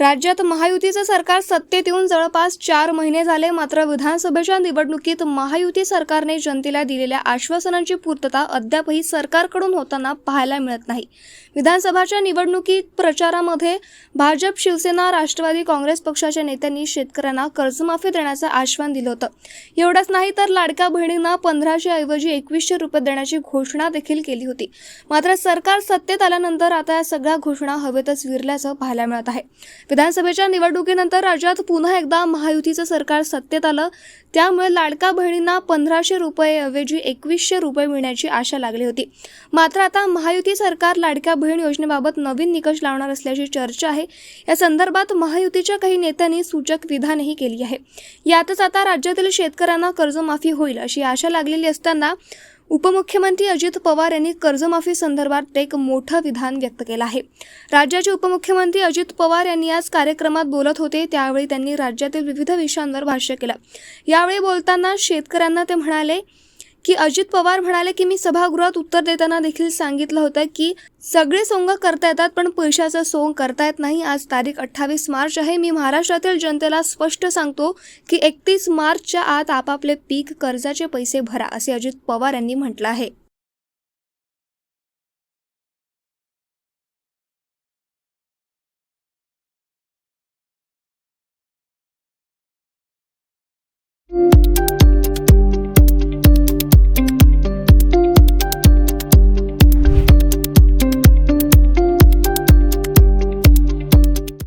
राज्यात महायुतीचं सरकार सत्तेत येऊन जवळपास चार महिने झाले मात्र विधानसभेच्या निवडणुकीत महायुती सरकारने जनतेला दिलेल्या आश्वासनांची पूर्तता अद्यापही सरकारकडून होताना पाहायला मिळत नाही. विधानसभाच्या निवडणुकीत प्रचारामध्ये भाजप शिवसेना राष्ट्रवादी काँग्रेस पक्षाच्या नेत्यांनी शेतकऱ्यांना कर्जमाफी देण्याचं आश्वासन दिलं होतं. एवढंच नाही तर लाडक्या बहिणींना पंधराशे ऐवजी एकवीसशे रुपये देण्याची घोषणा देखील केली होती. मात्र सरकार सत्तेत आल्यानंतर आता या सगळ्या घोषणा हवेतच विरल्याचं पाहायला मिळत आहे. विधानसभेच्या निवडणुकीनंतर राज्यात पुन्हा एकदा महायुतीचं सरकार सत्तेत आलं. त्यामुळे लाडका बहिणींना पंधराशे रुपयेऐवजी एकवीसशे रुपये मिळण्याची आशा लागली होती. मात्र आता महायुती सरकार लाडक्या बहीण योजनेबाबत नवीन निकष लावणार असल्याची चर्चा आहे. या संदर्भात महायुतीच्या काही नेत्यांनी सूचक विधानही केली आहे. यातच आता राज्यातील शेतकऱ्यांना कर्जमाफी होईल अशी आशा लागलेली असताना उपमुख्यमंत्री अजित पवार यांनी कर्जमाफी संदर्भात एक मोठं विधान व्यक्त केलं आहे. राज्याचे उपमुख्यमंत्री अजित पवार यांनी आज कार्यक्रमात बोलत होते त्यावेळी त्यांनी राज्यातील विविध विषयांवर भाष्य केलं. यावेळी बोलताना शेतकऱ्यांना ते म्हणाले की अजित पवार म्हणाले की मी सभागृहात उत्तर देताना देखील सांगितलं होतं की सगळे सोंग करता येतात पण पैशाचं सोंग करता येत नाही. आज तारीख अठ्ठावीस मार्च आहे. मी महाराष्ट्रातील जनतेला स्पष्ट सांगतो की एकतीस मार्चच्या आत आपापले पीक कर्जाचे पैसे भरा असे अजित पवार यांनी म्हटलं आहे.